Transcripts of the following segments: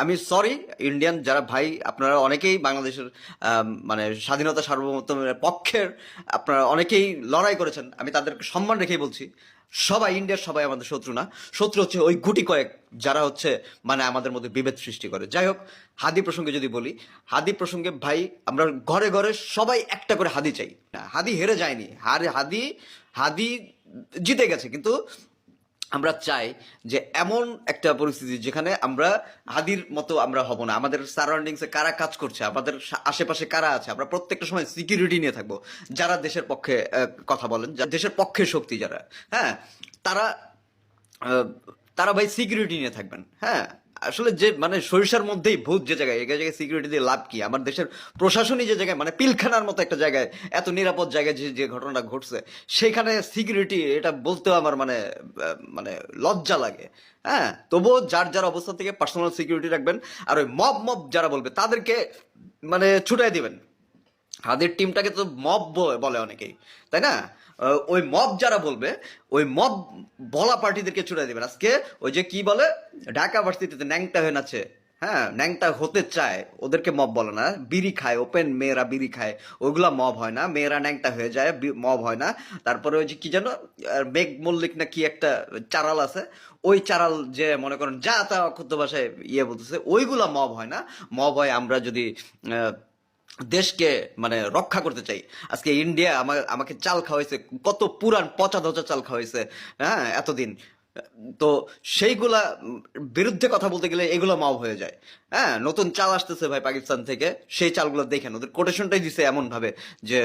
আমি sorry Indian যারা ভাই, আপনারা অনেকেই বাংলাদেশের মানে স্বাধীনতা সার্বভৌমত্বের পক্ষের, আপনারা অনেকেই লড়াই করেছেন। আমি তাদেরকে সম্মান রেখেই বলছি, সবাই ইন্ডিয়ার সবাই আমাদের শত্রু না। শত্রু হচ্ছে ওই গুটি কয়েক যারা হচ্ছে মানে আমাদের মধ্যে বিভেদ সৃষ্টি করে। যাই হোক, হাদি প্রসঙ্গে যদি বলি, হাদি প্রসঙ্গে ভাই, আমরা ঘরে ঘরে সবাই একটা করে হাদি চাই। হাদি হেরে যায়নি। হারে হাদি হাদি জিতে গেছে। কিন্তু আমরা চাই যে এমন একটা পরিস্থিতি যেখানে আমরা হাদির মতো আমরা হব না। আমাদের সারাউন্ডিংসে কারা কাজ করছে? আমাদের আশেপাশে কারা আছে? আমরা প্রত্যেকটা সময় সিকিউরিটি নিয়ে থাকব। যারা দেশের পক্ষে কথা বলেন দেশের পক্ষে শক্তি যারা হ্যাঁ তারা তারা ভাই সিকিউরিটি নিয়ে থাকবেন হ্যাঁ। আসলে যে মানে সরিষার মধ্যেই ভূত যে জায়গায় এক জায়গায় সিকিউরিটি দিয়ে লাভ কি? আমার দেশের প্রশাসনই যে জায়গায় মানে পিলখানার মতো একটা জায়গায়, এত নিরাপদ জায়গায় যে যে ঘটনাটা ঘটছে, সেখানে সিকিউরিটি এটা বলতেও আমার মানে মানে লজ্জা লাগে। হ্যাঁ তবুও যার যার অবস্থা থেকে পার্সোনাল সিকিউরিটি রাখবেন, আর ওই মব মব যারা বলবে, তাদেরকে মানে ছুটাই দিবেন। হাদের টিমটাকে তো মব বলে অনেকেই, তাই না? ওই মব যারা বলবে, ওই মব বলা পার্টিদেরকে ছুড়ে দেবেন। আজকে ওই যে কি বলে? ঢাকা ভার্সিটিতে ন্যাংটা হয়ে নাচে। হ্যাঁ ন্যাংটা হতে চায়, ওদেরকে মব বলে না। বিড়ি খায়, ওপেন মেয়েরা বিড়ি খায় ওইগুলা মব হয় না। মেয়েরা ন্যাংটা হয়ে যায় মব হয় না। তারপরে ওই যে কি যেন মেঘ মল্লিক না কি একটা চারাল আছে, ওই চারাল যে মনে করেন যা তা অক্ষত ভাষায় ইয়ে বলতেছে, ওইগুলা মব হয় না। মব হয় আমরা যদি দেশকে মানে রক্ষা করতে চাই। আজকে ইন্ডিয়া আমার আমাকে চাল খাওয়াইছে, কত পুরান পচা ধচা চাল খাওয়াইছে হ্যাঁ এতদিন। তো সেইগুলা বিরুদ্ধে কথা বলতে গেলে এগুলো মাও হয়ে যায়। হ্যাঁ নতুন চাল আসতেছে ভাই পাকিস্তান থেকে, সেই চালগুলো দেখেন, ওদের কোটেশনটাই দিছে এমন ভাবে যে,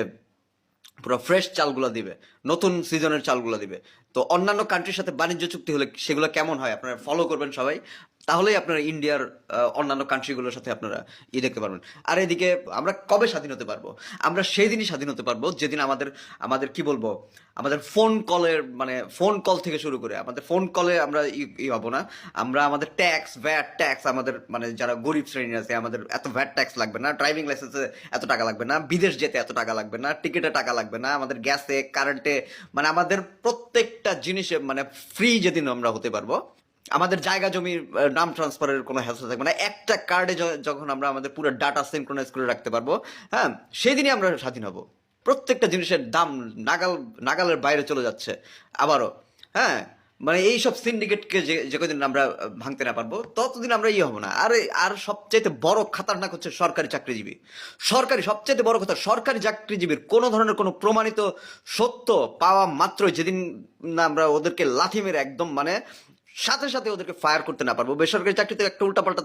পুরো ফ্রেশ চালগুলো দিবে, নতুন সিজনের চালগুলো দিবে। তো অন্যান্য কান্ট্রির সাথে বাণিজ্য চুক্তি হলে সেগুলো কেমন হয়? আপনারা ফলো করবেন সবাই। তাহলেই আপনারা ইন্ডিয়ার অন্যান্য কান্ট্রিগুলোর সাথে আপনারা ই দেখতে পারবেন। আর এদিকে আমরা কবে স্বাধীন হতে পারব? আমরা সেই দিনই স্বাধীন হতে পারব যেদিন আমাদের আমাদের কি বলব? আমাদের ফোন কলের মানে ফোন কল থেকে শুরু করে, আমাদের ফোন কলে আমরা ই- হব না। আমরা আমাদের ট্যাক্স ভ্যাট ট্যাক্স আমাদের মানে যারা গরিব শ্রেণির আছে, আমাদের এত ভ্যাট ট্যাক্স লাগবে না ড্রাইভিং লাইসেন্সে এত টাকা লাগবে না, বিদেশ যেতে এত টাকা লাগবে না টিকিটে টাকা লাগবে না, আমাদের গ্যাসে কারেন্টে মানে আমাদের প্রত্যেকটা জিনিসে মানে ফ্রি যেদিন আমরা হতে পারব আমাদের জায়গা জমির নাম ট্রান্সফারের কোনো হেসা থাকবে না। একটা কার্ডে যখন আমরা আমাদের পুরো ডাটা সিনক্রোনাইজ করে রাখতে পারব হ্যাঁ সেই দিনই আমরা স্বাধীন হব। প্রত্যেকটা জিনিসের দাম নাগাল, নাগালের বাইরে চলে যাচ্ছে আবারও হ্যাঁ। মানে এই সব সিন্ডিকেটকে যে যে কদিন আমরা ভাঙতে না পারব, ততদিন আমরা ইয়ে হব না। আর আর সবচাইতে বড় খাতারনাক হচ্ছে সরকারি চাকরিজীবী। সরকারি, সবচাইতে বড় কথা, সরকারি চাকরিজীবীর কোনো ধরনের কোনো প্রমাণিত সত্য পাওয়া মাত্রই যেদিন না আমরা ওদেরকে লাথি মেরে একদম মানে সাথে সাথে ওদেরকে ফায়ার করতে না পারব। বেসরকারি চাকরিতে একটা উল্টাপাল্টা